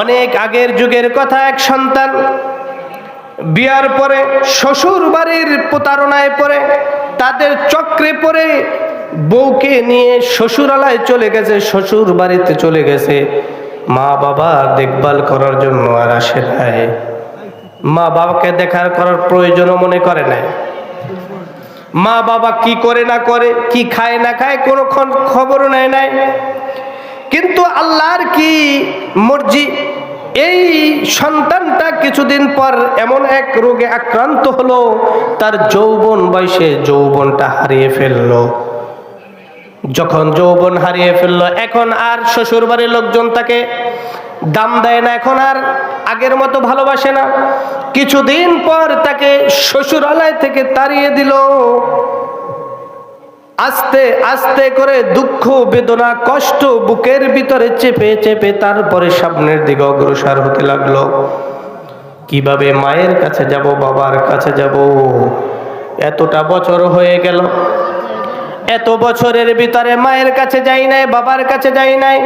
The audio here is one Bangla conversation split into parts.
অনেক আগের যুগের কথা এক সন্তান বিয়ার পরে, শ্বশুর বাড়ির প্রতারণায় পরে তাদের চক্রে পড়ে বউকে নিয়ে শ্বশুরালয় চলে গেছে, শ্বশুর বাড়িতে চলে গেছে। মা বাবা দেখভাল করার জন্য আর আসে নাই। মা বাবাকে দেখার করার প্রয়োজনও মনে করে নাই। মা বাবা কি করে না করে, কি খায় না খায় কোনো খবরও নেয় নাই। কিন্তু আল্লাহর কি মর্জি? এই সন্তানটা কিছুদিন পর এমন এক রোগে আক্রান্ত হলো, তার যৌবন বয়সে যৌবনটা হারিয়ে ফেলল। যখন যৌবন হারিয়ে ফেলল, এখন আর শ্বশুর বাড়ির লোকজন তাকে দাম দেয় না, এখন আর আগের মতো ভালোবাসে না। কিছুদিন পর তাকে শ্বশুরালয় থেকে তাড়িয়ে দিল। আস্তে আস্তে করে দুঃখ, বেদনা, কষ্ট বুকের ভিতরে চেপে চেপে তারপরে সামনের দিকে অগ্রসর হতে লাগল। কীভাবে মায়ের কাছে যাব, বাবার কাছে যাব? এতটা বছর হয়ে গেল। এত বছরের ভিতরে মায়ের কাছে যাই নাই, বাবার কাছে যাই নাই।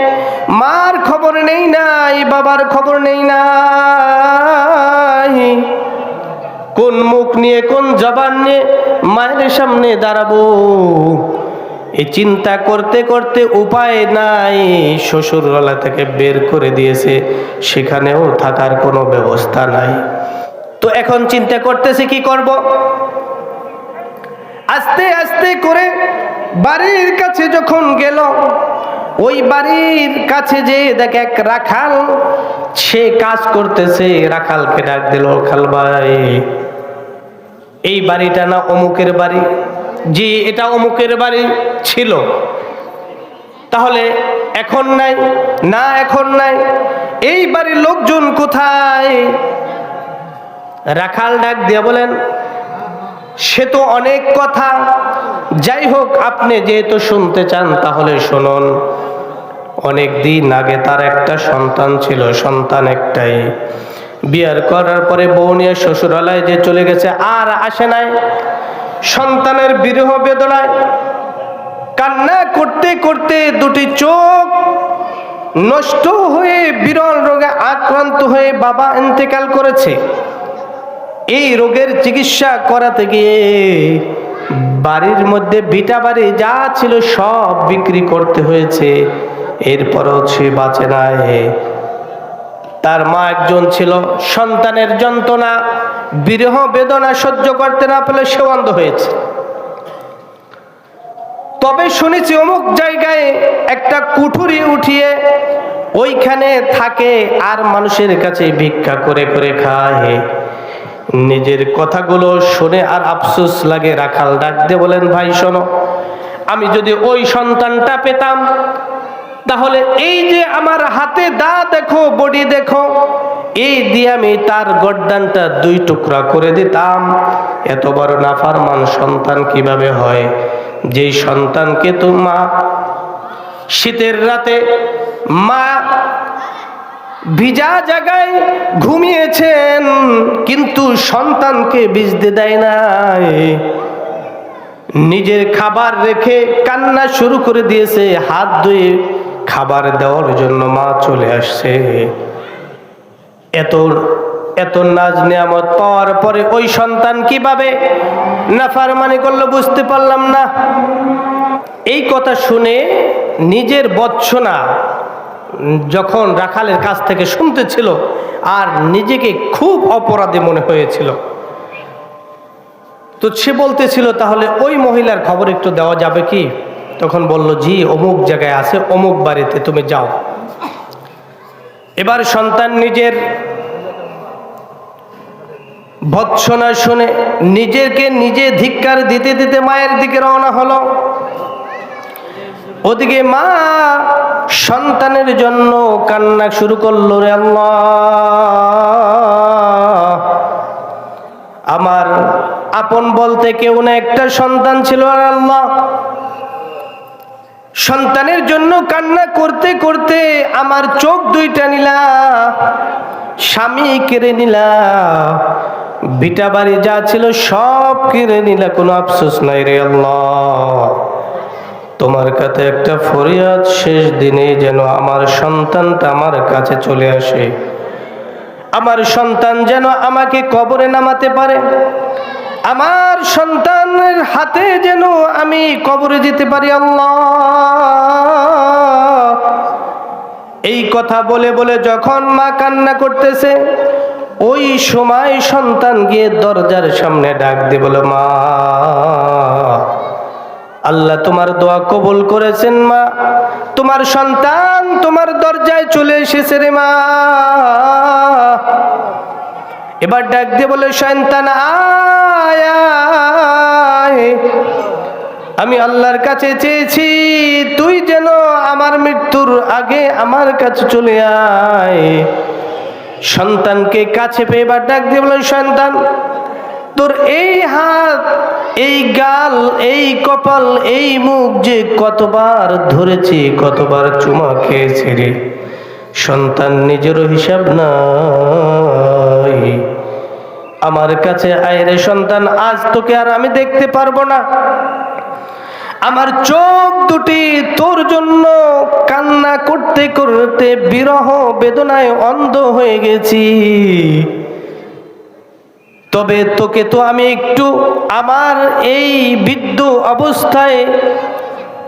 মার খবর নেই নাই, বাবার খবর নেই নাই। কোন মুখ নিয়ে, কোন জবান নিয়ে মায়ের সামনে দাঁড়াবো। এই চিন্তা করতে করতে উপায় নাই। শ্বশুরওয়ালা থেকে বের করে দিয়েছে, সেখানেও থাকার কোনো ব্যবস্থা নাই। তো এখন চিন্তা করতেছে কি করব? আস্তে আস্তে করে বাড়ির কাছে যখন গেল, ওই বাড়ির কাছে যে দেখ এক রাখাল, সে কাজ করতেছে। রাখালকে ডাক দিল খাল ভাই এই বাড়িটা না অমুকের বাড়ি? জি, এটা অমুকের বাড়ি ছিল। তাহলে এখন নাই? না, এখন নাই। এই বাড়ির লোকজন কোথায়? রাখাল ডাক দিয়ে বলেন, সে তো অনেক কথা। যাই হোক, আপনি যেহেতু শুনতে চান, তাহলে শুনুন। অনেক দিন আগে তার একটা সন্তান ছিল, সন্তান একটাই। বিয়ার করার পরে বউ নিয়ে শ্বশুরালয় যে চলে গেছে, আর আসে নাই। সন্তানের বিরহ বেদনায় কান্না করতে করতে দুটি চোখ নষ্ট হয়ে বিরল রোগে আক্রান্ত হয়ে বাবা ইন্তেকাল করেছে। এই রোগের চিকিৎসা করাতে গিয়ে বাড়ির মধ্যে বিটা বাড়ি যা ছিল সব বিক্রি করতে হয়েছে। এরপরও সে বাঁচে নাই। তার মা একজন ছিল, সন্তানের যন্ত্রণা, বিরহ বেদনা সহ্য করতে না পেলে সে অন্ধ হয়েছে। তবে শুনেছি অমুক জায়গায় একটা কুঠুরি উঠিয়ে ওইখানে থাকে আর মানুষের কাছে ভিক্ষা করে করে খায়। নিজের কথাগুলো শুনে আর আফসোস লাগে রাখাল ডাক দিয়ে বলেন, ভাই শোনো, আমি যদি ওই সন্তানটা পেতাম তাহলে এই যে আমার হাতে দা দেখো, বডি দেখো, এই দিয়ে আমি তার গড্ডানটা দুই টুকরা করে দিতাম। এত বড় নাফারমান সন্তান কীভাবে হয়? যেই সন্তানকে তো মা, শীতের রাতে মা ভিজা জায়গায় ঘুমিয়েছেন, কিন্তু সন্তানকে ভিজতে দেয় নাই। নিজের খাবার রেখে কান্না শুরু করে দিয়েছে, হাত ধুয়ে খাবার দেওয়ার জন্য মা চলে আসছে। এত এত নাজ নিয়ামত পাওয়ার পরে ওই সন্তান কীভাবে নাফারমানি করল বুঝতে পারলাম না। এই কথা শুনে নিজের বৎসনা যখন রাখালের কাছ থেকে শুনতেছিল, আর নিজেকে খুব অপরাধী মনে হয়েছিল। তো সে বলতেছিল, তাহলে ওই মহিলার খবর একটু দেওয়া যাবে কি? তখন বলল, জি, অমুক জায়গায় আছে, অমুক বাড়িতে তুমি যাও। এবার সন্তান নিজের ভৎসনা শুনে নিজেকে নিজে ধিক্কার দিতে দিতে মায়ের দিকে রওনা হলো। ওদিকে মা সন্তানের জন্য কান্না শুরু করল, রে আমার আপন বলতে কেউ না একটা সন্তান ছিল আর আল্লাহ! সন্তানের জন্য কান্না করতে করতে আমার চোখ দুইটা নিলা, স্বামী কেড়ে নিলা। বিটা বাড়ি যা ছিল সব কেড়ে নিলা, কোনো আফসোস নাই রে তোমার কাছে একটা ফরিয়াদ শেষ দিনে যেন আমার সন্তানটা আমার কাছে চলে আসে। আমার সন্তান যেন আমাকে কবরে নামাতে পারে। আমার সন্তানের হাতে যেন আমি কবরে যেতে পারি, আল্লাহ। এই কথা বলে বলে যখন মা কান্না করতেছে, ওই সময় সন্তান গিয়ে দরজার সামনে ডাক দিয়ে বলে, মা, আল্লাহ তোমার দোয়া কবুল করেছেন, মা। তোমার সন্তান তোমার দরজায় চলে এসেছে রে, মা। এবার ডাক দিয়ে বলে, সন্তান আয় আমি আল্লাহর কাছে চেয়েছি, তুই যেন আমার মৃত্যুর আগে আমার কাছে চলে আয়। সন্তানকে কাছে পেয়ে এবার ডাক দিয়ে বলে, সন্তান, তোর এই হাত, এই গাল, এই কপাল, এই মুখ যে কতবার ধরেছি, কতবার চুমা খেয়েছে রে। সন্তান নিজেরও হিসাব নাই আমার কাছে আয়রে সন্তান, আজ তোকে আর আমি দেখতে পারব না। আমার চোখ দুটি তোর জন্য কান্না করতে করতে বিরহ বেদনায় অন্ধ হয়ে গেছি। তবে তোকে তো আমি একটু আমার এই বৃদ্ধ অবস্থায়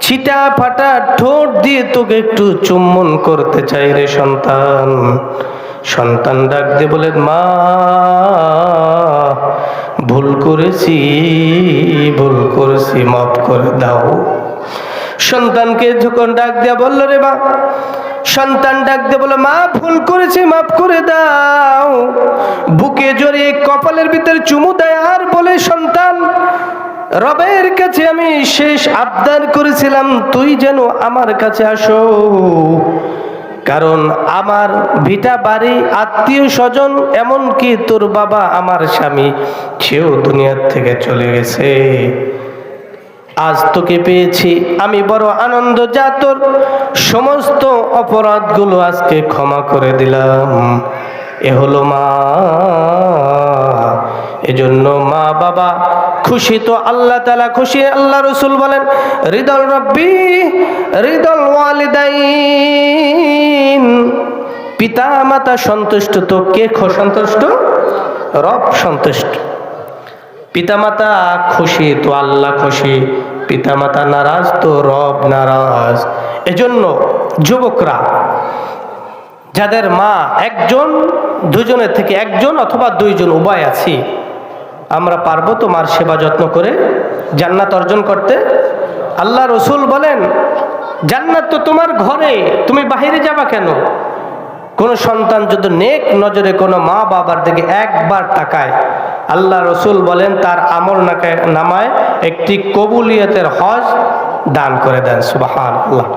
ছিটা ফাটা ঠোঁট দিয়ে তোকে একটু চুম্বন করতে চাই রে সন্তান। সন্তান ডাক দিয়ে বলে, মা, ভুল করেছি ভুল করেছি, মাফ করে দাও। সন্তানকে যখন ডাক দেয়া বলল, রে মা, সন্তান ডাক দিয়ে বলে, মা, ভুল করেছি, মাফ করে দাও। বুকে জড়িয়ে কপালের ভিতরে চুমু দেয়, আর বলে, সন্তান, রবের কাছে আমি শেষ আবদার করেছিলাম, তুই যেন আমার কাছে আসো। কারণ আমার ভিটা বাড়ি, আত্মীয় স্বজন, এমনকি তোর বাবা আমার স্বামী, সেও দুনিয়ার থেকে চলে গেছে। আজ তোকে পেয়েছি, আমি বড় আনন্দ, যা তোর সমস্ত অপরাধগুলো আজকে ক্ষমা করে দিলাম। এ হলো মা। এজন্য মা বাবা, খুশি তো আল্লাহ তালা খুশি আল্লাহ রসুল বলেন হৃদল রব্বি পিতা সন্তুষ্ট তো কে সন্তুষ্ট? রব সন্তুষ্ট। পিতামাতা খুশি তো আল্লাহ খুশি, পিতামাতা নারাজ তো রব নারাজ। এজন্য যুবকরা, যাদের মা একজন, দুজনের থেকে একজন অথবা দুইজন উভয় আছি, আমরা পারব তো মার সেবা যত্ন করে জান্নাত অর্জন করতে। আল্লাহ রসুল বলেন, জান্নাত তো তোমার ঘরে, তুমি বাহিরে যাবা কেন? কোন সন্তান যদি নেক নজরে কোনো মা বাবার দিকে একবার তাকায়, আল্লাহ রসুল বলেন, তার আমল নামায় একটি কবুলিয়তের হজ দান করে দেন সুবাহ আল্লাহ